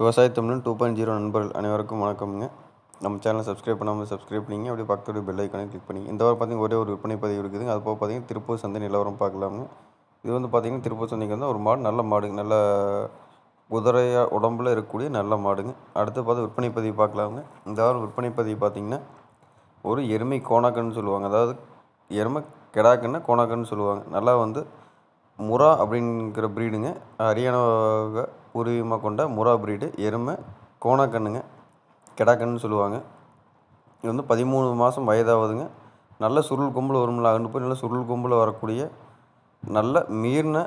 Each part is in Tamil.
விவசாய தமிழன் டூ பாயிண்ட் ஜீரோ நண்பர்கள் அனைவருக்கும் வணக்கம்ங்க. நம்ம சேனலை சப்ஸ்கிரைப் பண்ணாமல் சப்ஸ்கிரைப் பண்ணிங்க அப்படியே பக்கத்துடைய பெல் ஐக்கானே கிளிக் பண்ணி இந்த வாரம் பார்த்தீங்கன்னா ஒரே ஒரு விற்பனை பதிவு இருக்குதுங்க. அது போக பார்த்தீங்கன்னா திருப்பூர் சந்தை நிலவரம் பார்க்கலாமுங்க. இது வந்து பார்த்திங்கன்னா திருப்பூர் சந்தைக்கு வந்து ஒரு மாடு நல்ல மாடுங்க நல்ல குதிரையாக உடம்புல இருக்கக்கூடிய நல்ல மாடுங்க. அடுத்து பார்த்து விற்பனை பதிவு பார்க்கலாமுங்க. இந்த வாரம் விற்பனை பதிவு பார்த்திங்கன்னா ஒரு எருமை கோணாக்கன்னு சொல்லுவாங்க. அதாவது எருமை கெடாக்கன்னு கோணாக்கன்னு சொல்லுவாங்க. நல்லா வந்து முரா அப்படிங்கிற ப்ரீடுங்க ஹரியானாவை பூர்வீகமாக கொண்ட முரா ப்ரீடு எருமை கோணாக்கண்ணுங்க கெடாக்கன்னு சொல்லுவாங்க. இது வந்து பதிமூணு மாதம் வயதாகுதுங்க. நல்ல சுருள் கொம்பில் வரும்ல அகண்டு போய் நல்ல சுருள் கொம்பில் வரக்கூடிய நல்ல மீறின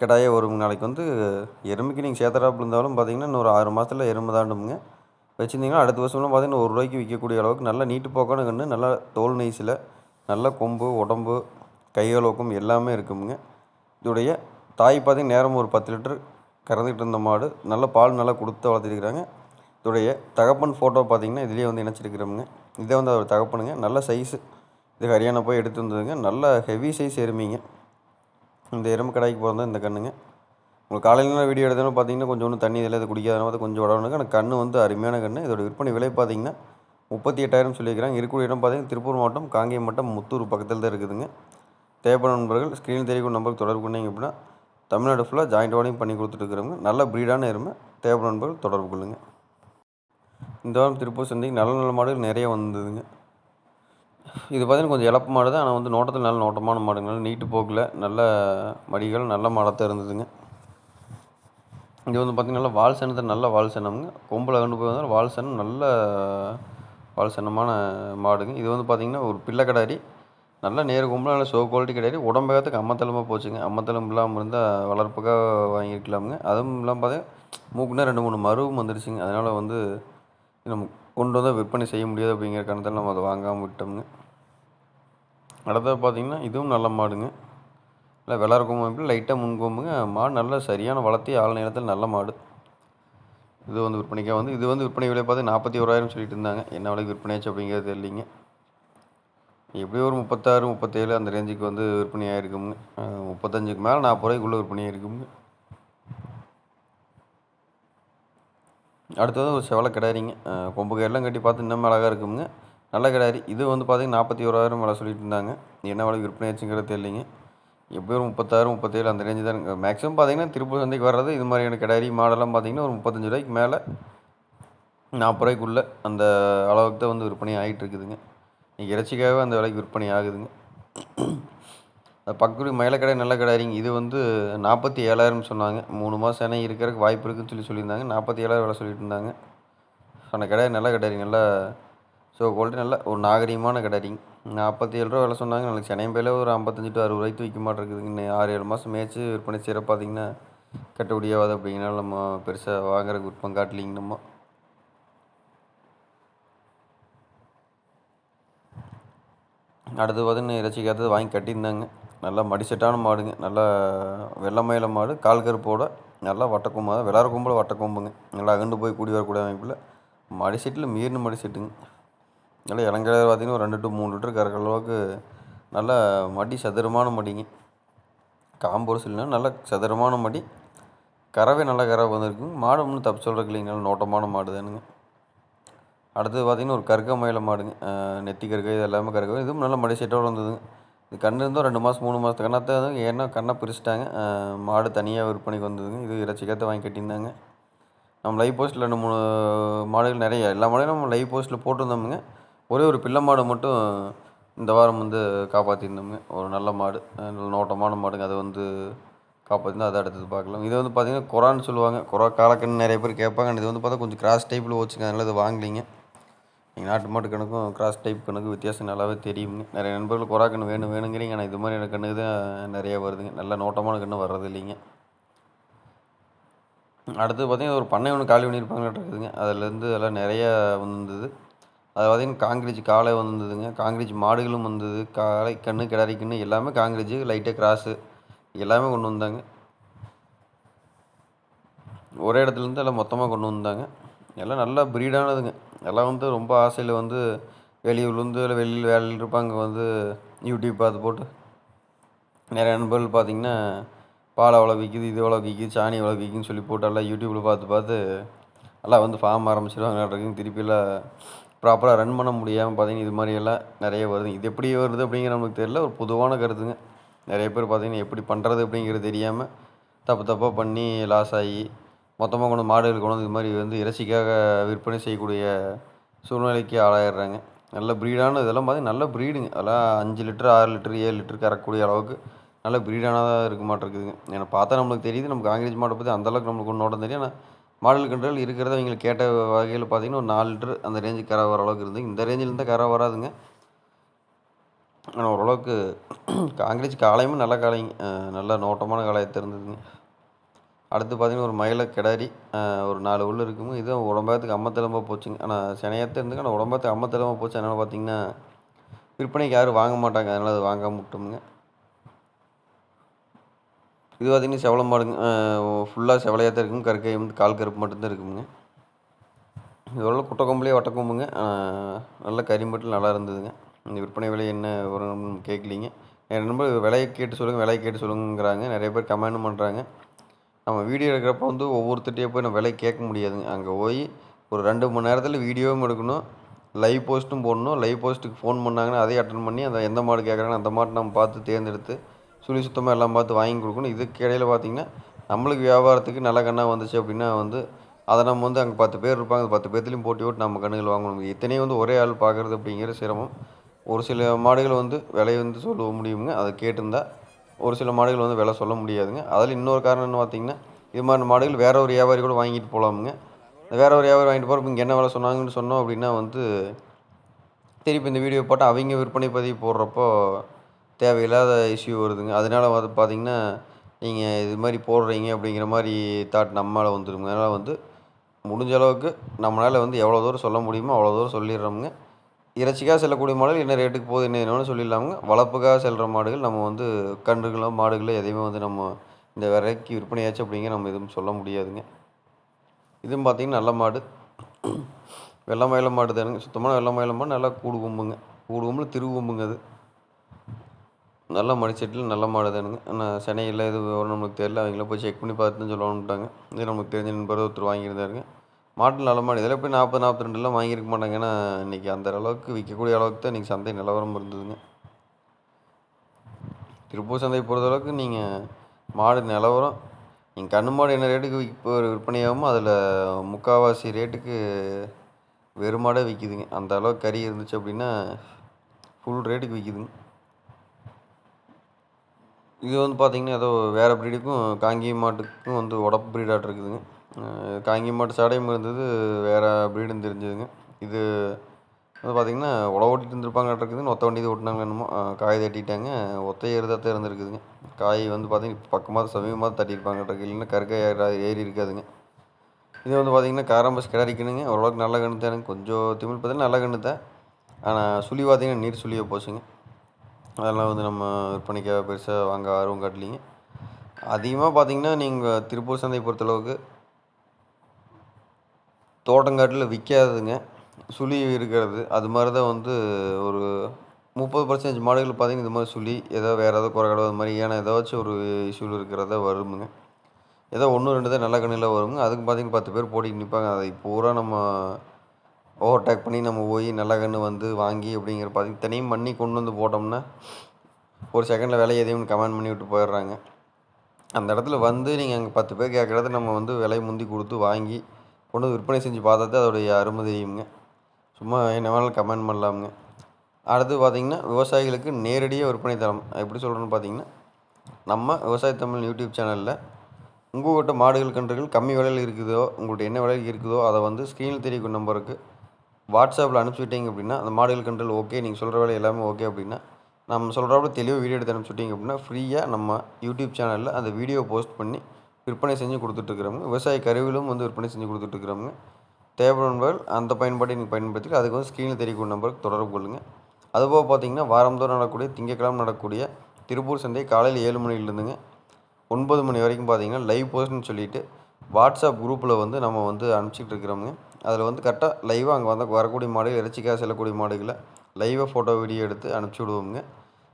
கிடாயே வரும். நாளைக்கு வந்து எருமைக்கு நீங்கள் சேத்தராப்பில் இருந்தாலும் பார்த்தீங்கன்னா இன்னொரு ஆறு மாதத்தில் எருமை தாண்டுமுங்க. வச்சுருந்தீங்கன்னா அடுத்த வருஷம்லாம் பார்த்தீங்கன்னா ஒரு ரூபாய்க்கு விற்கக்கூடிய அளவுக்கு நல்ல நீட்டு போக்கான கன்று நல்லா தோல் நெய்ஸில் நல்ல கொம்பு உடம்பு கையளவுக்கும் எல்லாமே இருக்குமுங்க. இதோடைய தாய் பார்த்தீங்கன்னா நேரம் ஒரு பத்து லிட்டர் கறந்துக்கிட்டு இருந்த மாடு. நல்ல பால் நல்லா கொடுத்து வளர்த்துருக்குறாங்க. இதோடைய தகப்பன் ஃபோட்டோ பார்த்தீங்கன்னா இதுலேயே வந்து இணைச்சிருக்கிறோமுங்க இதை வந்து அவர் தகப்பனுங்க. நல்ல சைஸு இது ஹரியானா போய் எடுத்து வந்ததுங்க. நல்ல ஹெவி சைஸ் எருமைங்க. இந்த எறும்பு கடைக்கு போகிறது இந்த கண்ணுங்க. உங்களுக்கு காலையில் வீடியோ எடுத்தாலும் பார்த்தீங்கன்னா கொஞ்சம் ஒன்றும் தண்ணி இதில் இது குடிக்காதனால பார்த்து கொஞ்சம் உடனுக்கு ஆனால் கண்ணு வந்து அருமையான கண்ணு. இதோட விற்பனை விலை பார்த்தீங்கன்னா முப்பத்தி எட்டாயிரம் சொல்லியிருக்கிறாங்க. இருக்கக்கூடிய இடம் பார்த்தீங்கன்னா திருப்பூர் மாவட்டம் காங்கேயம் மாவட்டம் முத்தூர் பக்கத்தில் தான் இருக்குதுங்க. தேவைப்படும் நண்பர்கள் ஸ்க்ரீனில் தெரியக்கூடிய நம்பருக்கு தொடர்பு கொண்டீங்க அப்படின்னா தமிழ்நாடு ஃபுல்லாக ஜாயிண்ட் வாடிங் பண்ணி கொடுத்துட்டுருக்குறவங்க நல்ல ப்ரீடான எருமை தேவைப்படும் நண்பர்கள் தொடர்பு கொள்ளுங்கள் இந்த வாரம் திருப்பூர் சந்தைக்கு நல்ல நல்ல மாடுகள் நிறைய வந்ததுங்க. இது பார்த்தீங்கன்னா கொஞ்சம் இழப்பு மாடு தான். ஆனால் வந்து நோட்டத்தில் நல்ல நோட்டமான மாடுங்க. நீட்டு போக்கில் நல்ல மடிகள் நல்ல மடத்தை இருந்ததுங்க. இது வந்து பார்த்திங்கன்னா வால் சனத்தை நல்ல வால் சனம்ங்க. கொம்பில் கொண்டு போய் வந்தால் வால் சனம் நல்ல வால் சனமான மாடுங்க. இது வந்து பார்த்திங்கன்னா ஒரு பிள்ளை கடாரி நல்ல நேர் கும்பலாக நல்லா ஷோ குவாலிட்டி கிடையாது. உடம்பகத்துக்கு அம்மத்தலமாக போச்சுங்க. அம்மத்தலம் இல்லாமல் இருந்தால் வளர்ப்புக்காக வாங்கியிருக்கலாமுங்க. அதுவும் இல்லாமல் பார்த்தீங்கன்னா மூக்குனா ரெண்டு மூணு மருவும் வந்துடுச்சுங்க அதனால் வந்து நம்ம கொண்டு வந்து விற்பனை செய்ய முடியாது அப்படிங்கிற காரணத்தால் நம்ம அதை வாங்காமல் விட்டோமுங்க. அடுத்தது பார்த்திங்கன்னா இதுவும் நல்ல மாடுங்க. இல்லை வெள்ளார கொம்பு லைட்டாக முன்கொம்புங்க. மாடு நல்ல சரியான வளர்த்தி ஆள் நேரத்தில் நல்ல மாடு. இது வந்து விற்பனைக்காக வந்து இது வந்து விற்பனை விலை பார்த்து நாற்பத்தி ஓராயிரம் சொல்லிட்டு இருந்தாங்க. என்ன விலைக்கு விற்பனையாச்சு அப்படிங்கிறது தெரியலிங்க. எப்படியும் ஒரு முப்பத்தாறு முப்பத்தேழு அந்த ரேஞ்சுக்கு வந்து விற்பனை ஆகிருக்குங்க முப்பத்தஞ்சுக்கு மேலே நாற்பது ரூபாய்க்குள்ளே விற்பனை ஆகிருக்குங்க அடுத்தது ஒரு செவலை கிடாரிங்க. கொம்பு கயிறுலாம் கட்டி பார்த்து இன்னும் அழகாக இருக்குங்க நல்ல கிடாரி. இது வந்து பார்த்திங்கன்னா நாற்பத்தி ஓராயிரம் விலை சொல்லிட்டு இருந்தாங்க. என்ன விலை விற்பனை ஆச்சுங்கிறது தெரியலிங்க. எப்படியும் ஒரு முப்பத்தாறு முப்பத்தேழு அந்த ரேஞ்சு தான். மேக்ஸிமம் பார்த்திங்கன்னா திருப்பூர் சந்தைக்கு வர்றது இது மாதிரியான கிடாரி மாடெல்லாம் பார்த்தீங்கன்னா ஒரு முப்பத்தஞ்சு ரூபாய்க்கு மேலே நாற்பது ரூபாய்க்குள்ளே அந்த அளவுக்கு தான் வந்து விற்பனை ஆகிட்டு இருக்குதுங்க. இன்றைக்கி இறைச்சிக்காகவே அந்த விலைக்கு விற்பனை ஆகுதுங்க. பக்குடி மயிலக்கடை நல்ல கடாரிங்க இது வந்து நாற்பத்தி ஏழாயிரம் சொன்னாங்க. மூணு மாதம் சேனை இருக்கிறதுக்கு வாய்ப்பு இருக்குதுன்னு சொல்லி சொல்லியிருந்தாங்க. நாற்பத்தி ஏழாயிரம் விலை சொல்லிட்டு இருந்தாங்க அந்த கடை நல்ல கடாரி நல்லா ஸோ குவாலிட்டி நல்ல ஒரு நாகரீகமான கடாரிங்க நாற்பத்தி ஏழு ரூபா விலை சொன்னாங்க. நாளைக்கு சென்னையும் பேரில் ஒரு ஐம்பத்தஞ்சு டு அறுபது ரூபாய்க்கு விற்க மாட்டேருக்குதுங்க இன்னும் ஆறு ஏழு மாதம் மேய்ச்சி விற்பனை செய்கிற பார்த்தீங்கன்னா கட்டுப்படியாகாது அப்படிங்கிறனால நம்ம பெருசாக வாங்குறதுக்கு விற்பம் காட்டலிங்க நம்ம. அடுத்து பார்த்தீங்கன்னா இறைச்சிக்காத்தது வாங்கி கட்டியிருந்தாங்க. நல்லா மடிசெட்டான மாடுங்க. நல்லா வெள்ளை மயில மாடு கால் கருப்போட நல்லா வட்டக்கொம்பு தான் விளாட கொம்பில் வட்டக்கொம்புங்க. நல்லா அகண்டு போய் கூடி வரக்கூடிய அமைப்பில் மடிசெட்டில் மீறின மடிசெட்டுங்க. நல்லா இளங்கிழ பார்த்தீங்கன்னா ஒரு ரெண்டு டு மூணு லிட்டர் கறக்கிற அளவுக்கு நல்லா மடி சதுரமான மடிங்க. காம்பு இல்லைன்னா நல்ல சதுரமான மடி. கறவை நல்லா கறவை வந்திருக்குங்க. மாடு ஒன்றும் தப்பு சொல்கிறதுக்கு இல்லைங்க. நல்லா நோட்டமான மாடு தானுங்க. அடுத்தது பார்த்திங்கன்னா ஒரு கருக்க மயில மாடுங்க நெத்தி கருக்க இது எல்லாமே கருக்க. இதுவும் நல்ல மடி செட்டோடு வந்ததுங்க. இது கன்று இருந்தோம் ரெண்டு மாதம் மூணு மாதத்து கண்ணாத்த ஏன்னா கண்ணை பிரிச்சுட்டாங்க. மாடு தனியாக விற்பனைக்கு வந்ததுங்க. இது இறைச்சிக்கத்தை வாங்கி கட்டியிருந்தாங்க. நம்ம லைவ் போஸ்ட்டில் ரெண்டு மூணு மாடுகள் நிறைய எல்லா மாடுகளும் நம்ம லைவ் போஸ்ட்டில் போட்டிருந்தோமுங்க. ஒரே ஒரு பிள்ளை மாடு மட்டும் இந்த வாரம் வந்து காப்பாற்றிருந்தோமுங்க ஒரு நல்ல மாடு நல்ல நோட்டமான மாடுங்க. அதை வந்து காப்பாற்றினா அதை அடுத்தது பார்க்கலாம். இது வந்து பார்த்திங்கன்னா குரான்னு சொல்லுவாங்க. குரா காலக்கண்ணு நிறைய பேர் கேட்பாங்க. இது வந்து பார்த்தா கொஞ்சம் கிராஸ் டைப்பில் வச்சுங்க. அதனால் இது வாங்கலிங்க. நீங்கள் நாட்டு மாட்டு கணக்கும் கிராஸ் டைப் கணக்கு வித்தியாசம் நல்லாவே தெரியுங்க நிறைய நண்பர்கள் கொரா கன்று வேணும் வேணுங்கிறீங்க. ஆனால் இது மாதிரி கண்ணுக்கு தான் நிறையா வருதுங்க. நல்ல நோட்டமான கன்று வர்றது இல்லைங்க. அடுத்து பார்த்திங்கன்னா ஒரு பண்ணை ஒன்று காலி பண்ணியிருப்பாங்களாட்டு இருக்குதுங்க அதுலேருந்து எல்லாம் நிறையா வந்தது. அது பார்த்திங்கன்னா காங்கிரீஜ் காலை வந்ததுங்க. காங்கிரீஜ் மாடுகளும் வந்தது. காளை கன்று கிடாரி கன்று எல்லாமே காங்கிரீஜ் லைட்டாக கிராஸு. எல்லாமே கொண்டு வந்தாங்க. ஒரே இடத்துலேருந்து எல்லாம் மொத்தமாக கொண்டு வந்தாங்க. எல்லாம் நல்லா ப்ரீடானதுங்க எல்லாம் வந்து ரொம்ப ஆசையில் வந்து வெளியூர்லேருந்து இல்லை வெளியில் வேலையில் இருப்பாங்க வந்து யூடியூப் பார்த்து போட்டு நிறைய நண்பர்கள் பார்த்திங்கன்னா பால் அவ்வளோ விற்கிது இது எவ்வளோ விற்கிது சாணி எவ்வளோ விற்கிதுன்னு சொல்லி போட்டு எல்லாம் யூடியூப்பில் பார்த்து பார்த்து எல்லாம் வந்து ஃபார்ம் ஆரம்பிச்சிடுவாங்க திருப்பியெல்லாம் ப்ராப்பராக ரன் பண்ண முடியாமல் பார்த்தீங்கன்னா இது மாதிரியெல்லாம் நிறைய வருது. இது எப்படி வருது அப்படிங்கிற நமக்கு தெரியல. ஒரு பொதுவான கருத்துங்க. நிறைய பேர் பார்த்தீங்கன்னா எப்படி பண்ணுறது அப்படிங்கிறது தெரியாமல் தப்பு தப்பாக பண்ணி லாஸ் ஆகி மொத்தமாக கொண்டு மாடுகள் கொண்டு வந்து இது மாதிரி வந்து இறைச்சிக்காக விற்பனை செய்யக்கூடிய சூழ்நிலைக்கு ஆளாயிடுறாங்க. நல்ல ப்ரீடான இதெல்லாம் பார்த்தீங்கன்னா நல்ல ப்ரீடுங்க அதெல்லாம் அஞ்சு லிட்டர் ஆறு லிட்டர் ஏழு லிட்டர் கறக்கக்கூடிய அளவுக்கு நல்ல ப்ரீடானதாக இருக்க மாட்டேருக்குதுங்க ஏன்னா பார்த்தா நம்மளுக்கு தெரியுது நமக்கு காங்கிரீஜ் மாடை பற்றி அந்தளவுக்கு நம்மளுக்கு ஒன்று நோட்டம் தெரியும் ஆனால் மாடல் கன்றுகள் இருக்கிறத அவங்களுக்கு கேட்ட வகையில் பார்த்தீங்கன்னா ஒரு நாலு லிட்டர் அந்த ரேஞ்சுக்கு கரை வர அளவுக்கு இருந்து இந்த ரேஞ்சில் இருந்தால் கரை வராதுங்க. ஆனால் ஓரளவுக்கு காங்கிரஸ் காளையமும் நல்ல காளைங்க. நல்ல நோட்டமான காளையத்தை இருந்ததுங்க அடுத்து பார்த்தீங்கன்னா ஒரு மயில கிடாரி ஒரு நாலு உள்ள இருக்குங்க இதுவும் உடம்பாத்துக்கு அம்மத்தெலும்பா போச்சுங்க. ஆனால் சினையத்தை இருந்துங்க. ஆனால் உடம்பாத்துக்கு அம்மத்தெலும்பா போச்சு அதனால் பார்த்தீங்கன்னா விற்பனைக்கு யாரும் வாங்க மாட்டாங்க. அதனால் அது வாங்காமல் விட்டோமுங்க. இது பார்த்தீங்கன்னா செவளம் மாடுங்க. ஃபுல்லாக செவலையாக தான் இருக்குங்க. கருக்கை வந்து கால் கருப்பு மட்டும்தான் இருக்குங்க. இதோட குட்டக்கொம்புலேயே வட்டக்கொம்புங்க நல்ல கறி நல்லா இருந்ததுங்க. இந்த விற்பனை விலை என்ன வரும் கேட்கலிங்க என் நண்பர் விலையை கேட்டு சொல்லுங்கள் விலையை கேட்டு சொல்லுங்கிறாங்க நிறைய பேர் கமெண்ட் பண்ணுறாங்க. நம்ம வீடியோ எடுக்கிறப்ப வந்து ஒவ்வொருத்தட்டையே போய் நம்ம விலை கேட்க முடியாதுங்க. அங்கே போய் ஒரு ரெண்டு மணி நேரத்தில் வீடியோவும் எடுக்கணும் லைவ் போஸ்ட்டும் போடணும். லைவ் போஸ்ட்டுக்கு ஃபோன் பண்ணாங்கன்னா அதையும் அட்டன் பண்ணி அந்த எந்த மாடு கேட்குறாங்க அந்த மாட்டை நம்ம பார்த்து தேர்ந்தெடுத்து சுழி சுத்தமாக எல்லாம் பார்த்து வாங்கி கொடுக்கணும். இதுக்கு இடையில் பார்த்திங்கன்னா நம்மளுக்கு வியாபாரத்துக்கு நல்ல கண்ணாக வந்துச்சு அப்படின்னா வந்து அதை நம்ம வந்து அங்கே பத்து பேர் இருப்பாங்க. அந்த பத்து பேர்த்துலையும் போட்டி போட்டு நம்ம கண்ணுகள் வாங்கணும் இத்தனையும் வந்து ஒரே ஆள் பார்க்குறது அப்படிங்கிற சிரமம். ஒரு சில மாடுகள் வந்து விலை வந்து சொல்ல முடியுங்க அதை கேட்டிருந்தா ஒரு சில மாடுகள் வந்து விலை சொல்ல முடியாதுங்க. அதில் இன்னொரு காரணம்னு பார்த்தீங்கன்னா இது மாதிரி மாடுகள் வேற ஒரு வியாபாரி கூட வாங்கிட்டு போகலாமுங்க வேறு ஒரு வியாபாரி வாங்கிட்டு போகிறப்ப இங்கே என்ன விலை சொன்னாங்கன்னு சொன்னோம் அப்படின்னா வந்து திருப்பி இந்த வீடியோ போட்டால் அவங்க விற்பனை பதிவு போடுறப்போ தேவையில்லாத இஷ்யூ வருதுங்க. அதனால வந்து பார்த்தீங்கன்னா நீங்கள் இது மாதிரி போடுறீங்க அப்படிங்கிற மாதிரி தாட் நம்மளால் வந்துடுங்க அதனால் வந்து முடிஞ்ச அளவுக்கு நம்மளால் வந்து எவ்வளோ தூரம் சொல்ல முடியுமோ அவ்வளோ தூரம் சொல்லிடுறோமுங்க. இறைச்சிக்காக செல்லக்கூடிய மாடுகள் என்ன ரேட்டுக்கு போகுது என்ன என்னன்னு சொல்லிடலாமுங்க. வளர்ப்புக்காக செல்கிற மாடுகள் நம்ம வந்து கன்றுகளோ மாடுகளோ எதையுமே வந்து நம்ம இந்த விலைக்கு விற்பனையாச்சு அப்படிங்க நம்ம எதுவும் சொல்ல முடியாதுங்க. இதுவும் பார்த்தீங்கன்னா நல்ல மாடு. வெள்ளை மயில மாடு தானுங்க. சுத்தமான வெள்ளை மயில மாடு நல்லா கூடு கும்புங்க. கூடு கொம்பில் திரு கும்புங்க அது. நல்ல மடிச்செட்டில் நல்ல மாடு தானுங்க. ஆனால் சென்னையில் இது நம்மளுக்கு தெரியல. அவங்கள போய் செக் பண்ணி பார்த்துன்னு சொல்லணுன்ட்டாங்க இது நமக்கு தெரிஞ்ச நண்பர் ஒருத்தர் வாங்கியிருந்தாருங்க. மாட்டு நல்ல மாடு. இதில் போய் நாற்பது நாற்பத்தி ரெண்டுலாம் வாங்கியிருக்க மாட்டாங்க. ஏன்னா இன்றைக்கி அந்த அளவுக்கு விற்கக்கூடிய அளவுக்கு தான் இன்றைக்கி சந்தை நிலவரம் இருந்ததுங்க. திருப்பூர் சந்தையை பொறுத்தளவுக்கு நீங்கள் மாடு நிலவரம் நீங்கள் கண்ணு மாடு என்ன ரேட்டுக்கு விற்ப விற்பனையாகுமோ அதில் முக்கால்வாசி ரேட்டுக்கு வெறுமாடே விற்கிதுங்க அந்த அளவுக்கு கறி இருந்துச்சு அப்படின்னா ஃபுல் ரேட்டுக்கு விற்கிதுங்க இது வந்து பார்த்திங்கன்னா ஏதோ வேறு ப்ரீடுக்கும் காங்கேயம் மாட்டுக்கும் வந்து உடப்பு ப்ரீடாட் இருக்குதுங்க காங்கி காங்கேயம் மாட்டு சாடையும் இருந்தது வேறு ப்ரீடுன்னு தெரிஞ்சதுங்க. இது வந்து பார்த்திங்கன்னா உழவு ஓட்டிட்டு இருந்திருப்பாங்கன்னு ஒத்த வண்டி ஓட்டினாங்க என்னமோ. காய் தட்டிட்டாங்க. ஒத்த ஏறுதாக தான் இருந்திருக்குதுங்க காய் வந்து பார்த்திங்கன்னா பக்கமாக சமீபமாக தட்டியிருப்பாங்க இல்லைன்னா கற்காய் ஏறி இருக்காதுங்க. இது வந்து பார்த்திங்கன்னா காராம்பஸ் கிடாரிக்கணுங்க. ஓரளவுக்கு நல்ல கன்று தானுங்க கொஞ்சம் திமிழ் பார்த்தீங்கன்னா நல்ல கன்று தான். ஆனால் சுழி பார்த்திங்கன்னா நீர் சுழியாக போச்சுங்க. அதெல்லாம் வந்து நம்ம விற்பனைக்காக பெருசாக வாங்க ஆர்வம் காட்டலிங்க. அதிகமாக பார்த்தீங்கன்னா நீங்கள் திருப்பூர் சந்தையை பொறுத்தளவுக்கு தோட்டங்காட்டில் விற்காதுங்க. சுழி இருக்கிறது. அது மாதிரி தான் வந்து ஒரு முப்பது பர்சன்டேஜ் மாடுகள் பார்த்தீங்கன்னா இது மாதிரி சுழி ஏதோ வேறு ஏதோ குறைகடை அது மாதிரி ஏன்னா ஏதாச்சும் ஒரு இஷ்யூவில் இருக்கிறதா வருமுங்க. ஏதோ ஒன்று ரெண்டு தான் நல்ல கண்ணில் வருங்க அதுக்கு பார்த்தீங்கன்னா பத்து பேர் போட்டிட்டு நிற்பாங்க அதை பூரா நம்ம ஓவர்டேக் பண்ணி நம்ம போய் நல்ல கன்று வந்து வாங்கி அப்படிங்கிற பார்த்தீங்கன்னா தனியும் பண்ணி கொண்டு வந்து போட்டோம்னா ஒரு செகண்டில் விலை எதையும் கமெண்ட் பண்ணி விட்டு போயிடுறாங்க. அந்த இடத்துல வந்து நீங்கள் அங்கே பத்து பேர் கேட்குறத நம்ம வந்து விலை முந்தி கொடுத்து வாங்கி கொண்டு வந்து விற்பனை செஞ்சு பார்த்தா தான் அதோடைய அருமை தெரியுங்க சும்மா என்ன வேணாலும் கமெண்ட் பண்ணலாமுங்க. அடுத்து பார்த்திங்கன்னா விவசாயிகளுக்கு நேரடியாக விற்பனை தரம். எப்படி சொல்கிறேன்னு பார்த்தீங்கன்னா நம்ம விவசாய தமிழ் யூடியூப் சேனலில் உங்கள்கிட்ட மாடுகள் கன்றுகள் கம்மி விலையில் இருக்குதோ உங்கள்கிட்ட என்ன விலையில் இருக்குதோ அதை வந்து ஸ்க்ரீனில் தெரியும் நம்பருக்கு வாட்ஸ்அப்பில் அனுப்பிச்சுட்டீங்க அப்படின்னா அந்த மாடுகள் கன்றுகள் ஓகே நீங்கள் சொல்கிற வேலை எல்லாமே ஓகே அப்படின்னா நம்ம சொல்கிறப்ப தெளிவாக வீடியோ எடுத்து அனுப்பிச்சுட்டிங்க அப்படின்னா ஃப்ரீயாக நம்ம யூடியூப் சேனலில் அந்த வீடியோ போஸ்ட் பண்ணி விற்பனை செஞ்சு கொடுத்துட்ருக்குறவங்க விவசாய கருவிலும் வந்து விற்பனை செஞ்சு கொடுத்துட்ருக்குறோங்க தேவைப்படுபவர்கள் அந்த பயன்பாட்டை நீங்கள் பயன்படுத்தி அதுக்கு வந்து ஸ்க்ரீனில் தெரியக்கூடிய நம்பருக்கு தொடர்பு கொள்ளுங்கள் அதுபோக பார்த்தீங்கன்னா வாரந்தோறும் நடக்கக்கூடிய திங்கட்கிழமை நடக்கக்கூடிய திருப்பூர் சந்தை காலையில் ஏழு மணிலேருந்துங்க ஒன்பது மணி வரைக்கும் பார்த்தீங்கன்னா லைவ் போஸ்ட்னு சொல்லிட்டு வாட்ஸ்அப் குரூப்பில் வந்து நம்ம வந்து அனுப்பிச்சிட்டு இருக்கிறோமுங்க அதில் வந்து கரெக்டாக லைவாக அங்கே வந்து வரக்கூடிய மாடுகள் இறைச்சிக்காக செல்லக்கூடிய மாடுகளை லைவாக ஃபோட்டோ வீடியோ எடுத்து அனுப்பிச்சி விடுவோமுங்க.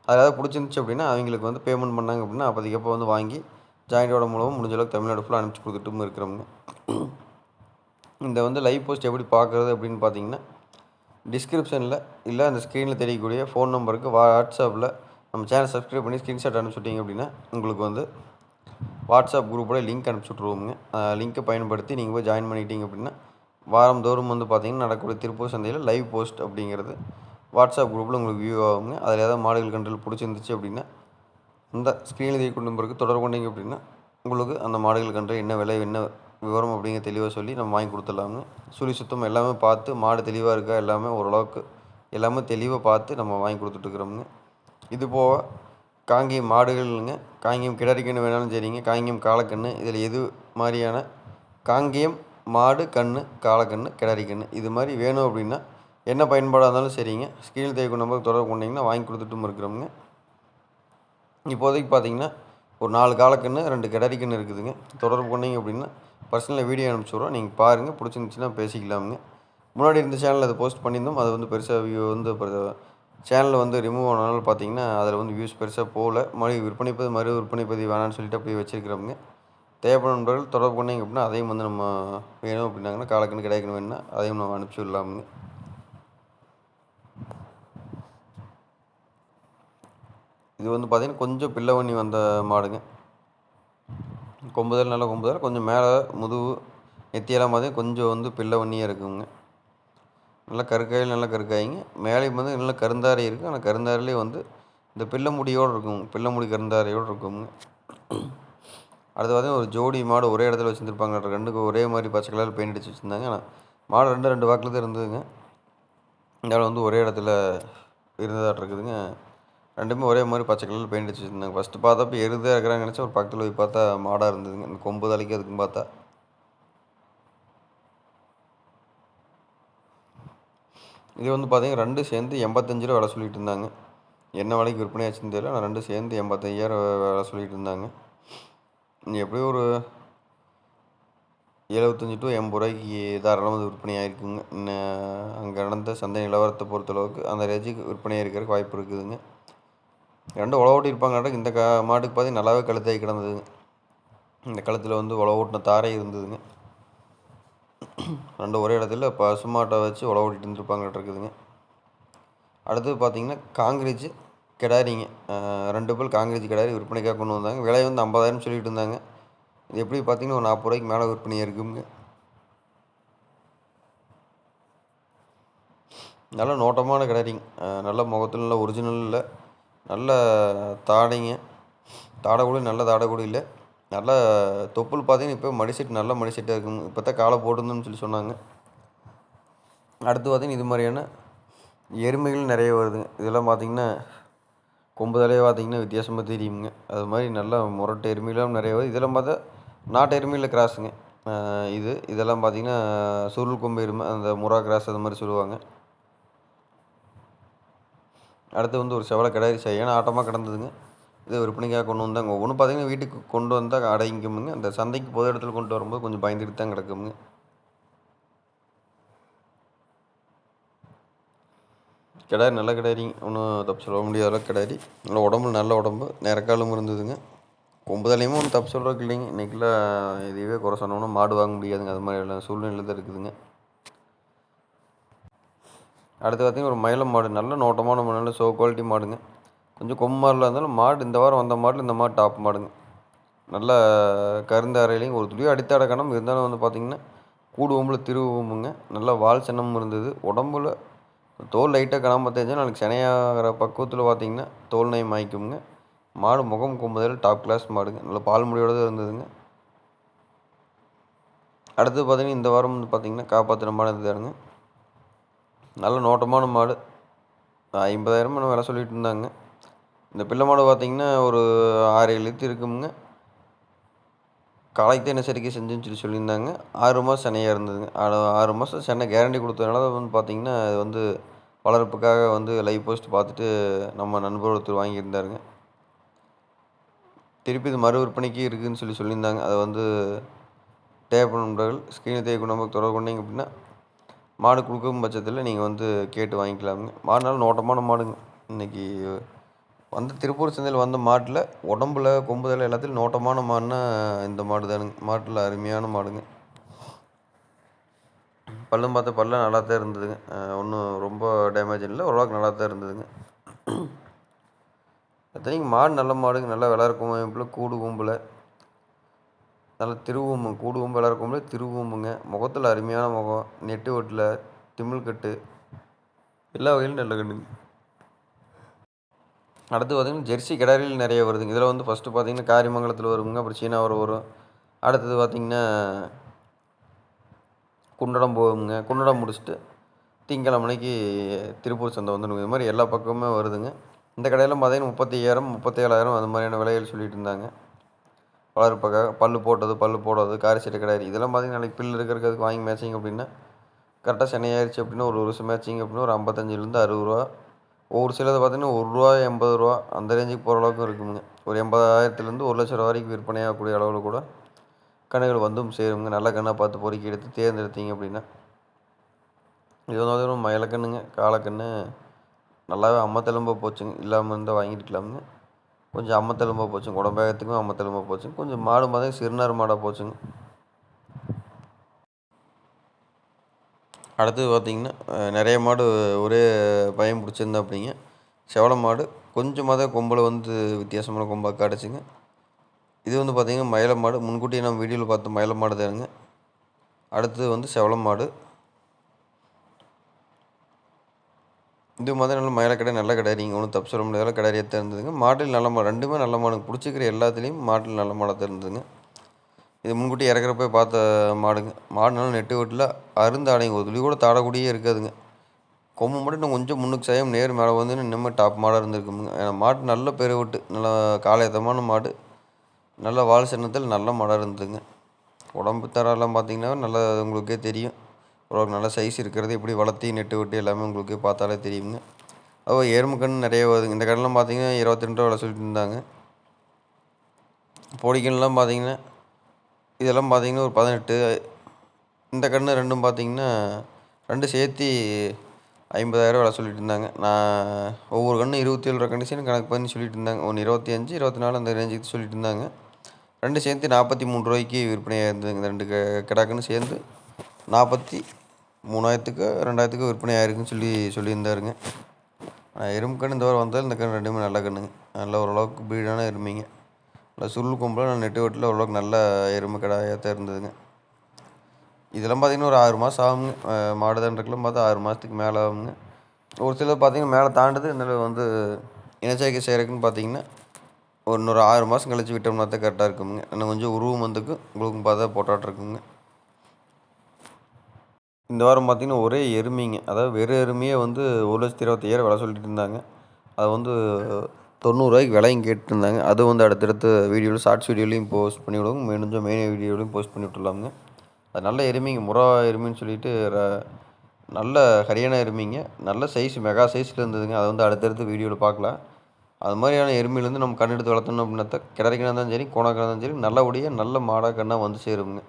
அது ஏதாவது பிடிச்சிருந்துச்சி அப்படின்னா அவங்களுக்கு வந்து பேமெண்ட் பண்ணாங்க அப்படின்னா அப்போதைக்கப்போ வந்து வாங்கி ஜாயிண்டோட மூலமாக முடிஞ்ச அளவுக்கு தமிழ்நாடு ஃபுல்லாக அனுப்பிச்சி கொடுத்துட்டும் இருக்கிறோமுங்க இந்த வந்து லைவ் போஸ்ட் எப்படி பார்க்குறது அப்படின்னு பார்த்தீங்கன்னா டிஸ்கிரிப்ஷனில் இல்லை அந்த ஸ்க்ரீனில் தெரியக்கூடிய ஃபோன் நம்பருக்கு வாட்ஸ்அப்பில் நம்ம சேனல் சப்ஸ்கிரைப் பண்ணி ஸ்க்ரீன்ஷாட் அனுப்பிச்சுட்டிங்க அப்படின்னா உங்களுக்கு வந்து வாட்ஸ்அப் குரூப்பில் லிங்க் அனுப்பிச்சி விட்ருவோங்க லிங்க்கை பயன்படுத்தி நீங்கள் போய் ஜாயின் பண்ணிட்டீங்க அப்படின்னா வாரந்தோறும் வந்து பார்த்தீங்கன்னா நடக்கக்கூடிய திருப்பூர் சந்தையில் லைவ் போஸ்ட் அப்படிங்கிறது வாட்ஸ்அப் குரூப்பில் உங்களுக்கு வியூ ஆகுங்க. அதில் ஏதாவது மாடுகள் கண்ட்ரோல் பிடிச்சிருந்துச்சு அப்படின்னா இந்த ஸ்க்ரீனில் கொண்டு நம்பருக்கு தொடர்பு கொண்டீங்க அப்படின்னா உங்களுக்கு அந்த மாடுகள் என்ன விலை என்ன விவரம் அப்படிங்கிற தெளிவாக சொல்லி நம்ம வாங்கி கொடுத்துடலாம்னு சுழி சுத்தம் எல்லாமே பார்த்து மாடு தெளிவாக இருக்கா எல்லாமே ஓரளவுக்கு எல்லாமே தெளிவாக பார்த்து நம்ம வாங்கி கொடுத்துட்ருக்குறோம்னு இது போக காங்கியம் மாடுகள்ங்க காங்கேயம் கிடாரிக்கன்று வேணாலும் சரிங்க. காங்கேயம் காலக்கன்று இதில் எது மாதிரியான காங்கேயம் மாடு கன்று காலக்கன்று கிடாரிக்கன்று இது மாதிரி வேணும் அப்படின்னா என்ன பயன்பாடாக இருந்தாலும் சரிங்க. ஸ்க்ரீனில் தேவைக்கும் நம்பருக்கு தொடர்பு கொண்டீங்கன்னா வாங்கி கொடுத்துட்டும் இருக்கிறோமுங்க. இப்போதைக்கு பார்த்தீங்கன்னா ஒரு நாலு காலக்கன்று ரெண்டு கிடாரிக்கன்று இருக்குதுங்க. தொடர்பு கொண்டீங்க அப்படின்னா பர்சனலாக வீடியோ அனுப்பிச்சி நீங்கள் பாருங்கள் பிடிச்சிருந்துச்சின்னா பேசிக்கலாமுங்க. முன்னாடி இருந்த சேனலில் அதை போஸ்ட் பண்ணியிருந்தோம். அது வந்து பெருசாக வியூ வந்து சேனலில் வந்து ரிமூவ் ஆனாலும் பார்த்தீங்கன்னா அதில் வந்து வியூஸ் பெருசாக போகல. மறு விற்பனை பதிவு மறு விற்பனை பதிவு வேணான்னு சொல்லிட்டு அப்படியே வச்சிருக்கிறோமுங்க. தேவைப்படும் நண்பர்கள் தொடர்பு பண்ணிங்க அப்படின்னா அதையும் வந்து நம்ம வேணும் அப்படின்னாங்கன்னா காலக்கன்று கிடைக்கணும் வேணும்னா அதையும் நம்ம அனுப்பிச்சி விடலாமுங்க. இது வந்து பார்த்திங்கன்னா கொஞ்சம் பில்லவண்ணி வந்த மாடுங்க. கொம்புதல் நல்லா கொம்புதல். கொஞ்சம் மேலே முதுகு நெத்தியெல்லாம் பார்த்தீங்கன்னா கொஞ்சம் வந்து பில்லவண்ணியே இருக்குங்க. நல்லா கருக்காயில் நல்லா கருக்காயிங்க. மேலேயும் வந்து நல்லா கருந்தாரி இருக்குது ஆனால் கருந்தாரிலே வந்து இந்த பிள்ளை முடியோடு இருக்குங்க. பிள்ளை முடி கருந்தாரையோடு இருக்குங்க. அடுத்து பார்த்திங்கன்னா ஒரு ஜோடி மாடு ஒரே இடத்துல வச்சுருந்துருப்பாங்க. ரெண்டுக்கும் ஒரே மாதிரி பச்சை கலர் பெயிண்ட் அடிச்சு வச்சுருந்தாங்க. ஆனால் மாடு ரெண்டு ரெண்டு வாக்கில் தான் இருந்ததுங்க. இதனால் வந்து ஒரே இடத்துல இருந்ததாட்டு இருக்குதுங்க ரெண்டுமே ஒரே மாதிரி பச்சை கலரில் பெயிண்ட் அடிச்சு வச்சுருந்தாங்க. ஃபஸ்ட்டு பார்த்தப்ப எருதாக இருக்கிறாங்க நினச்சா ஒரு பக்கத்தில் போய் பார்த்தா மாடாக இருந்ததுங்க. இந்த கொம்பு தலைக்கு அதுக்கும் பார்த்தா. இது வந்து பார்த்தீங்கன்னா ரெண்டு சேர்ந்து எண்பத்தஞ்சு ரூபா விலை சொல்லிட்டு இருந்தாங்க. என்ன விலைக்கு விற்பனை ஆச்சுன்னு தெரியல. ஆனால் ரெண்டு சேர்ந்து எண்பத்தையாயிரம் விலை சொல்லிட்டு இருந்தாங்க. எப்படியும் ஒரு எழுபத்தஞ்சி டு எண்பது ரூபாய்க்கு தாராளமாக விற்பனை ஆகிருக்குங்க அங்கே நடந்த சந்தை நிலவரத்தை பொறுத்தளவுக்கு அந்த ரேஞ்சுக்கு விற்பனை இருக்கிறதுக்கு வாய்ப்பு இருக்குதுங்க. ரெண்டு உழவு ஓட்டி இருப்பாங்க. இந்த க மாட்டுக்கு பார்த்தீங்கன்னா நல்லாவே கழுத்தாகி கிடந்ததுங்க இந்த கழுத்தில் வந்து உழவு ஓட்டின தாரை இருந்ததுங்க. ரெண்டு ஒரே இடத்துல பசுமாட்டை வச்சு உழவு ஓட்டிட்டு இருந்துருப்பாங்க இருக்குதுங்க. அடுத்தது பார்த்திங்கன்னா காங்கிரீச்சு கிடாரிங்க. ரெண்டு பேர் காங்கிரீச்சு கிடாரி விற்பனைக்காக கொண்டு வந்தாங்க. விலை வந்து ஐம்பதாயிரம் சொல்லிட்டு இருந்தாங்க. இது எப்படி பார்த்தீங்கன்னா ஒரு நாற்பது ரூபாய்க்கு மேலே விற்பனையாக இருக்குங்க. நல்ல நோட்டமான கிடாரிங்க. நல்ல முகத்தில் நல்ல ஒரிஜினல் இல்லை நல்ல தாடைங்க. தாடை கூட நல்ல தாடை கூட இல்லை. நல்ல தொப்புள் பார்த்தீங்கன்னா இப்போ மடி செட் நல்ல மடி செட்டாக இருக்குங்க இப்போ தான் காலை போட்டுருந்தோம்னு சொல்லி சொன்னாங்க. அடுத்து பார்த்தீங்கன்னா இது மாதிரியான எருமைகள் நிறைய வருதுங்க. இதெல்லாம் பார்த்தீங்கன்னா கொம்பு தலையை பார்த்தீங்கன்னா வித்தியாசமாக தெரியுங்க அது மாதிரி நல்லா முரட்டை எருமைலாம் நிறைய வருது. இதெல்லாம் பார்த்தா நாட்டு எருமையில் கிராஸுங்க. இது. இதெல்லாம் பார்த்தீங்கன்னா சுருள் கொம்பு எருமை அந்த முறா கிராஸ் அது மாதிரி சொல்லுவாங்க. அடுத்து வந்து ஒரு செவலை கிடாரி சரியான ஆட்டமாக கிடந்ததுங்க. இது விற்பனைக்காக கொண்டு வந்தாங்க ஒவ்வொன்றும் பார்த்தீங்கன்னா வீட்டுக்கு கொண்டு வந்தால் அடைங்குமுங்க அந்த சந்தைக்கு பொது இடத்துல கொண்டு வரும்போது கொஞ்சம் பயந்துட்டு தான் கிடக்குமுங்க. கிடாரி நல்ல கிடாரிங்க ஒன்றும் தப்பு சொல்ல முடியாத கிடாரி நல்ல உடம்பு நல்ல உடம்பு. நிறக்காலும் இருந்ததுங்க. கொம்புதலையுமே ஒன்றும் தப்பு சொல்கிறதுக்கு இல்லைங்க. இன்றைக்கெல்லாம் இதுவே குறை சொன்னோம்னா மாடு வாங்க முடியாதுங்க. அது மாதிரி எல்லாம் சூழ்நிலை தான் இருக்குதுங்க. அடுத்து பார்த்திங்கன்னா ஒரு மயிலம் மாடு நல்ல நோட்டமான மாடு நல்ல சோ குவாலிட்டி மாடுங்க. கொஞ்சம் கொம்பு மாடில் இருந்தாலும் மாடு இந்த வாரம் வந்த மாடில் இந்த மாடு டாப் மாடுங்க. நல்ல கருந்தாரையிலையும் ஒரு துளியும் அடித்தாட கணம் இருந்தாலும் வந்து பார்த்திங்கன்னா கூடு ஓம்பில் திருவுமுங்க நல்லா வால் சின்னமும் இருந்தது. உடம்புல தோல் லைட்டாக காணாமல் தெரிஞ்சால் நாளைக்கு சினையாகிற பக்குவத்தில் பார்த்திங்கன்னா தோல் நயம் வாங்கிக்குங்க மாடு முகம் கும்பதில் டாப் கிளாஸ் மாடுங்க. நல்லா பால் முடியோட தான் இருந்ததுங்க. அடுத்து பார்த்திங்கன்னா இந்த வாரம் வந்து பார்த்திங்கன்னா காப்பாற்றின மாடு இருந்தாருங்க நல்ல நோட்டமான மாடு. ஐம்பதாயிரம் விலை சொல்லிட்டு இருந்தாங்க. இந்த பிள்ளை மாடு பார்த்திங்கன்னா ஒரு ஆறு ஏழு லித்து இருக்குமுங்க. காலைக்கு என்ன சரிக்கை செஞ்சுன்னு சொல்லி சொல்லியிருந்தாங்க. ஆறு மாதம் சென்னையாக இருந்ததுங்க. ஆறு மாதம் சென்னை கேரண்டி கொடுத்ததுனால வந்து பார்த்திங்கன்னா அது வந்து வளர்ப்புக்காக வந்து லைவ் போஸ்ட் பார்த்துட்டு நம்ம நண்பர் ஒருத்தர் வாங்கியிருந்தாருங்க. திருப்பி இது மறு விற்பனைக்கு இருக்குதுன்னு சொல்லி சொல்லியிருந்தாங்க. அதை வந்து தேவைப்படும் நண்பர்கள் ஸ்க்ரீனை தேவை நமக்கு தொடர்பு கொண்டீங்க அப்படின்னா மாடு கொடுக்கும் பட்சத்தில் நீங்கள் வந்து கேட்டு வாங்கிக்கலாமுங்க. மாடுனாலும் நோட்டமான மாடுங்க. இன்றைக்கி வந்து திருப்பூர் சந்தையில் வந்த மாட்டில் உடம்புல கொம்புதலை எல்லாத்துலையும் நோட்டமான மாடுனா இந்த மாடு தானுங்க மாட்டில் அருமையான மாடுங்க. பல்லும் பார்த்த பல்ல நல்லா தான் இருந்ததுங்க ஒன்றும் ரொம்ப டேமேஜ் இல்லை. ஓரளவுக்கு நல்லா தான் இருந்ததுங்க. அத்தனைக்கு மாடு நல்ல மாடுங்க. நல்லா விளாட்க்கும் கும்பல கூடு கும்பலை. நல்ல திருவூம்பு கூடு கொம்பு விளாட்க்கொம்பில் திருவூம்புங்க. முகத்தில் அருமையான முகம் நெட்டு ஓட்டில் திமிழ் கட்டு. எல்லா வகையிலும் நல்ல கண்ணுங்க அடுத்து பார்த்திங்கன்னா ஜெர்சி கிடாரிகள் நிறைய வருதுங்க இதில் வந்து ஃபஸ்ட்டு பார்த்திங்கன்னா காரிமங்கலத்தில் வருங்க அப்புறம் சீனாவில் வரும். அடுத்தது பார்த்திங்கன்னா குண்டடம் போகுங்க. குண்டடம் முடிச்சுட்டு திங்கக்கிழமைக்கு திருப்பூர் சந்தை வந்துடுங்க. இது மாதிரி எல்லா பக்கமுமே வருதுங்க. இந்த கடையில் பார்த்தீங்கன்னா முப்பத்தி ஐயாயிரம் முப்பத்தேழாயிரம் அந்த மாதிரியான விலைகள் சொல்லிட்டு இருந்தாங்க. வளர்ப்புக்காக பல் போட்டது பல் போடாது காரி சட்டை கிடையாது. இதெல்லாம் பார்த்தீங்கன்னா நாளைக்கு பில்லு இருக்கிறதுக்கு வாங்கி மேட்சிங் அப்படின்னா கரெக்டாக சென்னை ஆயிடுச்சு அப்படின்னா ஒரு வருஷம் மேட்சிங் அப்படின்னா ஒரு ஐம்பத்தஞ்சிலேருந்து அறுபது ரூபா. ஒரு சிலது பார்த்தீங்கன்னா ஒரு ரூபா எண்பது ரூபா அந்த ரேஞ்சுக்கு போகிற அளவுக்கு இருக்குங்க. ஒரு எண்பதாயிரத்துலேருந்து ஒரு லட்ச ரூபா வரைக்கும் விற்பனையாகக்கூடிய அளவில் கூட கண்ணுகள் வந்தும் சேருங்க. நல்ல கண்ணாக பார்த்து பொறுக்கி எடுத்து தேர்ந்தெடுத்தீங்க அப்படின்னா இது வந்து ஒரு மயிலக்கண்ணுங்க காலக்கண்ணு நல்லாவே அம்மத்தெலும்பாக போச்சுங்க. இல்லாமல் இருந்தால் வாங்கிட்டுக்கலாமுங்க கொஞ்சம் அம்மத்தெலும்பாக போச்சுங்க உடம்பேகத்துக்கும் அம்மத்தெலும்பாக போச்சுங்க கொஞ்சம் மாடு மாதிரி சிறுநார் மாடாக போச்சுங்க. அடுத்தது பார்த்திங்கன்னா நிறைய மாடு ஒரே பயம் பிடிச்சிருந்தா அப்படிங்க மாடு கொஞ்சமாக தான் கொம்பில் வந்து வித்தியாசமான கொம்பாக காட்டுச்சுங்க. இது வந்து பார்த்திங்கன்னா மயில மாடு முன்கூட்டியே நம்ம வீடியோவில் பார்த்த மயில மாடு தானுங்க. அடுத்தது வந்து செவள மாடு. இது மாதிரி நல்ல மயில கடை நல்ல கிடையாதுங்க ஒன்றும் தப்பு சொல்ல முடியாத கிடையாது தான் இருந்ததுங்க மாட்டில் நல்ல மாடு ரெண்டுமே நல்ல மாடுங்க பிடிச்சிக்கிற எல்லாத்துலேயும் மாட்டில் நல்ல மாடாக தான் இது முன்கூட்டி இறக்குறப்ப பார்த்த மாடுங்க. மாடு நல்லா நெட்டு வீட்டில் அருந்தாடைங்க. ஒரு துளி கூட தாடக்கூடியே இருக்காதுங்க. கொம்பு மட்டும் இன்னும் கொஞ்சம் முன்னுக்கு சாயம் நேர் மேலே வந்து இன்னுமே டாப் மாடாக இருந்திருக்குங்க ஏன்னா மாட்டு நல்ல பெருவிட்டு நல்லா காலையத்தமான மாடு. நல்ல வால் சின்னத்தில் நல்ல மாடாக இருந்ததுங்க. உடம்பு தரெல்லாம் பார்த்தீங்கன்னா நல்லா உங்களுக்கே தெரியும். ஓரளவுக்கு நல்ல சைஸ் இருக்கிறது எப்படி வளர்த்தி நெட்டு விட்டு எல்லாமே உங்களுக்கு பார்த்தாலே தெரியுங்க அப்போ எருமை கன்று நிறைய வருதுங்க இந்த கடலாம் பார்த்தீங்கன்னா இருபத்தி ரெண்டு ரூபா சொல்லிட்டு இருந்தாங்க. பொடிக்கன்லாம் பார்த்தீங்கன்னா இதெல்லாம் பார்த்தீங்கன்னா ஒரு பதினெட்டு. இந்த கன்று ரெண்டும் பார்த்தீங்கன்னா ரெண்டு சேர்த்தி ஐம்பதாயிரம் விலை சொல்லிட்டு இருந்தாங்க. நான் ஒவ்வொரு கன்று இருபத்தி ஏழு ரூபா கண்டிஷன் கணக்கு பண்ணி சொல்லிட்டு இருந்தாங்க. ஒன்று இருபத்தி அஞ்சு இருபத்தி நாலு அந்த ரேஞ்சுக்கு சொல்லிட்டு இருந்தாங்க. ரெண்டு சேர்த்து நாற்பத்தி மூணு ரூபாய்க்கு விற்பனையாக இருந்ததுங்க இந்த ரெண்டு கிடாக்குன்னு சேர்ந்து நாற்பத்தி மூணாயிரத்துக்கு ரெண்டாயிரத்துக்கு விற்பனை ஆயிருக்குன்னு சொல்லி சொல்லியிருந்தாருங்க. எறும்பு கன்று இந்த வாரம் வந்தால் இந்த கன்று ரெண்டுமே நல்ல கண்ணுங்க. நல்ல ஓரளவுக்கு பீடான எருமைங்க நல்லா சுருள் கொம்பில் நெட்டு வெட்டில் ஓரளவுக்கு நல்ல எருமை கடாயாக தான் இருந்ததுங்க. இதெல்லாம் பார்த்திங்கன்னா ஒரு ஆறு மாதம் ஆகுங்க. மாடு தண்டுக்கெல்லாம் பார்த்தா ஆறு மாதத்துக்கு மேலே ஆகுங்க. ஒரு சிலர் பார்த்திங்கன்னா மேலே தாண்டுது இந்த வந்து இனச்சேர்க்கை செய்கிறதுக்குன்னு பார்த்தீங்கன்னா ஒரு இன்னொரு ஆறு மாதம் கழிச்சு விட்டோம்னா தான் கரெக்டாக இருக்குங்க. இன்னும் கொஞ்சம் உருவம் வந்துக்கும் உங்களுக்கும் பார்த்தா போட்டாட்ருக்குங்க இந்த வாரம் பார்த்திங்கன்னா ஒரே எருமைங்க. அதாவது வெறும் எருமையே வந்து ஒரு லட்சத்தி இருபத்தையாயிரம் விலை சொல்லிட்டு இருந்தாங்க. அது வந்து தொண்ணூறுரூவாய்க்கு விலையும் கேட்டுருந்தாங்க. அது வந்து அடுத்தடுத்த வீடியோவில் ஷார்ட்ஸ் வீடியோலையும் போஸ்ட் பண்ணி விடுவோங்க மீண்டும் மெயின் வீடியோலையும் போஸ்ட் பண்ணி விட்டுலாமுங்க அது நல்ல எருமைங்க. முறா எருமைன்னு சொல்லிட்டு நல்ல ஹரியானா எருமைங்க. நல்ல சைஸ் மெகா சைஸில் இருந்ததுங்க. அதை வந்து அடுத்தடுத்த வீடியோவில் பார்க்கலாம். அது மாதிரியான எருமையிலேருந்து நம்ம கண்ணெடுத்து வளர்த்தணும் அப்படின்னா கிடரிக்கினா இருந்தாலும் சரி கோணக்கினா இருந்தாலும் சரி நல்லபடியாக நல்ல மாடாக கண்ணாக வந்து சேருங்க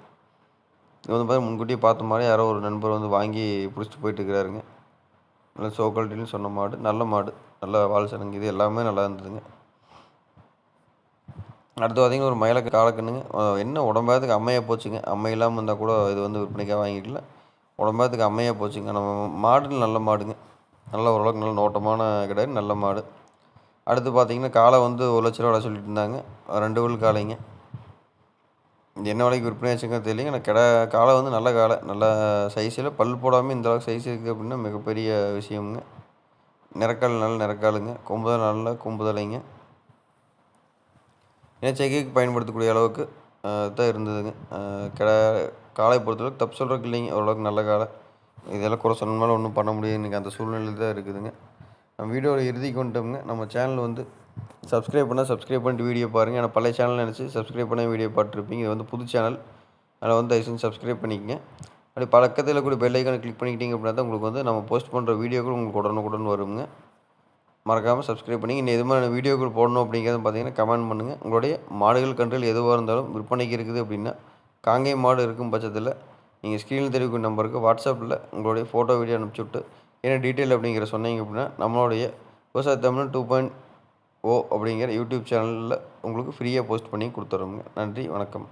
இது வந்து பார்த்தா முன்கூட்டியே பார்த்த மாதிரி யாரோ ஒரு நண்பர் வந்து வாங்கி பிடிச்சிட்டு போயிட்டு இருக்கிறாருங்க நல்ல சோ குவாலிட்டின்னு சொன்ன மாடு நல்ல மாடு நல்ல வால் சடங்கு இது எல்லாமே நல்லா இருந்ததுங்க. அடுத்து பார்த்திங்கன்னா ஒரு மயில காலக்கண்ணுங்க. என்ன உடம்பாயத்துக்கு அம்மையாக போச்சுங்க. அம்மை இல்லாமல் இருந்தால் கூட இது வந்து விற்பனைக்காக வாங்கிக்கல. உடம்பாயத்துக்கு அம்மையாக போச்சுங்க. நம்ம மாடு நல்ல மாடுங்க. நல்ல ஓரளவுக்கு நல்ல நோட்டமான கிடையாது நல்ல மாடு. அடுத்து பார்த்திங்கன்னா காலை வந்து ஒரு லட்ச ரூபா சொல்லிட்டு இருந்தாங்க. ரெண்டு வீல் காலைங்க. என்ன விலைக்கு விற்பனை ஆச்சுங்க தெரியலைங்க. ஆனால் கடை காலை வந்து நல்ல காலை. நல்ல சைஸில் பல் போடாமல் இந்த அளவுக்கு சைஸ் இருக்குது அப்படின்னா மிகப்பெரிய விஷயமுங்க. நிறக்கால் நல்ல நிறக்காலுங்க. கொம்புதல் நல்ல கொம்புதலைங்க ஏன்னா செய்கைக்கு பயன்படுத்தக்கூடிய அளவுக்கு தான் இருந்ததுங்க. கடை காலை பொறுத்தளவுக்கு தப்பு சொல்கிறதுக்கு இல்லைங்க. ஓரளவுக்கு நல்ல காலை. இதெல்லாம் குறை சொன்னாலும் ஒன்றும் பண்ண முடியாது இன்றைக்கி அந்த சூழ்நிலையில் தான் இருக்குதுங்க. நம்ம வீடியோவில் இறுதி கொண்டுட்டோம்ங்க நம்ம சேனல் வந்து சப்ஸ்கிரைப் பண்ணால் சப்ஸ்கிரைப் பண்ணிட்டு வீடியோ பாருங்கள் ஏன்னா பழைய சேனல் நினச்சி சப்ஸ்கிரைப் பண்ண வீடியோ பார்த்துருப்பீங்க. இது வந்து புது சேனல் அதில் வந்து தயவு செஞ்சு சப்ஸ்கிரைப் பண்ணிக்கங்க. அப்படி பக்கத்தில் கூட பெல் ஐக்கானை கிளிக் பண்ணிக்கிட்டீங்க அப்படின்னா தான் உங்களுக்கு வந்து நம்ம போஸ்ட் பண்ணுற வீடியோக்கள் உங்களுக்கு உடனுக்குடன் வருங்க. மறக்காமல் சப்ஸ்கிரைப் பண்ணி இன்னும் எது மாதிரி வீடியோக்கள் போடணும் அப்படிங்கிறது பார்த்தீங்கன்னா கமெண்ட் பண்ணுங்கள் உங்களுடைய மாடுகள் கன்றுகள் எதுவாக இருந்தாலும் விற்பனைக்கு இருக்குது அப்படின்னா காங்கேய மாடு இருக்கும் பட்சத்தில் நீங்கள் ஸ்க்ரீனில் தெரிவிக்கும் நம்பருக்கு வாட்ஸ்அப்பில் உங்களுடைய ஃபோட்டோ வீடியோ அனுப்பிச்சி விட்டு என்ன டீட்டெயில் அப்படிங்கிற சொன்னீங்க அப்படின்னா நம்மளுடைய விவசாய தமிழ் டூ பாயிண்ட் ஓ அப்படிங்கிற யூடியூப் சேனலில் உங்களுக்கு ஃப்ரீயாக போஸ்ட் பண்ணி கொடுத்துட்றோமுங்க நன்றி வணக்கம்.